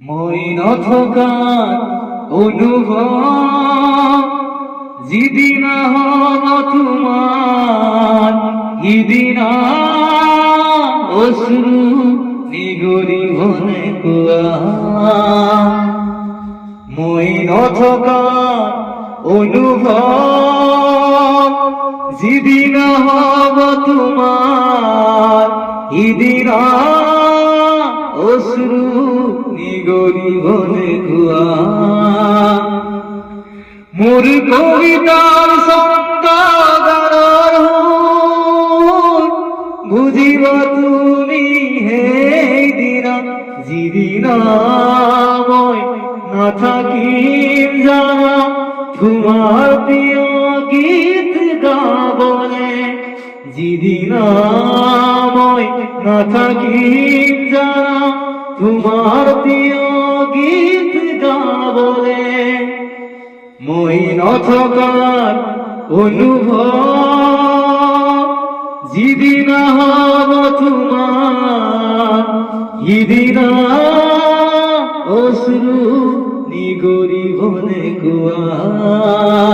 মইন থকার অনুভব যিদিনা হব তোমার ইদিনা অশ্রু নিগরি বনে কুয়া মইন থকার অনুভব যিদিনা হব তোমার ইদিনা অশ্রু নিগরি বনে কুয়া মোর কবিতার সংকাগার বুঝিব তুমি হে দিনা, জিদিনাময় না থাকিম জানা। তোমার প্রিয় গীত গাবনে, জিদিনাময় না থাকিম জানা। তোমার প্রিয় গীত গাবনে মইন থকার অনুভব যিদিনা হব তোমার ইদিনা অশ্রু নিগরি বনে কুয়া